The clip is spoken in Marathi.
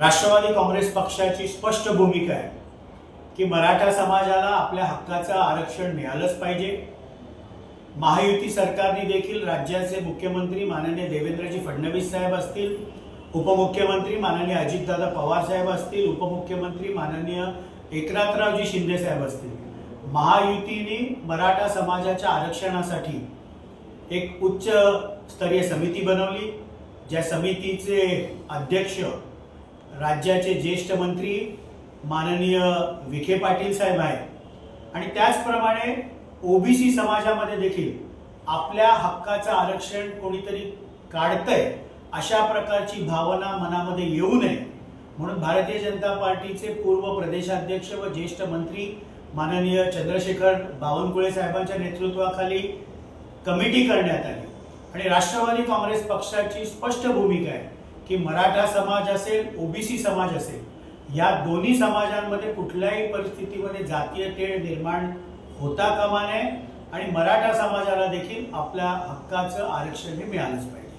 राष्ट्रवादी काँग्रेस पक्षाची स्पष्ट भूमिका आहे की मराठा समाजाला आपल्या हक्काचं आरक्षण मिळालंच पाहिजे. महायुती सरकारने देखील राज्याचे मुख्यमंत्री माननीय देवेंद्रजी फडणवीस साहेब असतील उपमुख्यमंत्री माननीय अजितदादा पवार साहेब असतील उपमुख्यमंत्री माननीय एकनाथरावजी शिंदे साहेब असतील. महायुतीने मराठा समाजाच्या आरक्षणासाठी एक उच्च स्तरीय समिती बनवली ज्या समितीचे अध्यक्ष राज्याचे ज्येष्ठ मंत्री माननीय विखे पाटील साहेब आहेत. आणि त्याचप्रमाणे ओबीसी समाजामध्ये देखील आपल्या हक्काचं आरक्षण कोणीतरी काढतंय अशा प्रकारची भावना मनामध्ये येऊ नये. म्हणून भारतीय जनता पार्टीचे पूर्व प्रदेशाध्यक्ष व ज्येष्ठ मंत्री माननीय चंद्रशेखर बावनकुळे साहेबांच्या नेतृत्वाखाली कमिटी करण्यात आली. आणि राष्ट्रवादी काँग्रेस पक्षाची स्पष्ट भूमिका आहे. की मराठा समाज असेल ओबीसी समाज असेल या दोन्ही समाजांमध्ये कुठल्याही परिस्थितीमध्ये जातीय तेढ निर्माण होता कामा नये आणि मराठा समाजाला देखील आपल्या हक्काचं आरक्षण हे मिळालंच पाहिजे.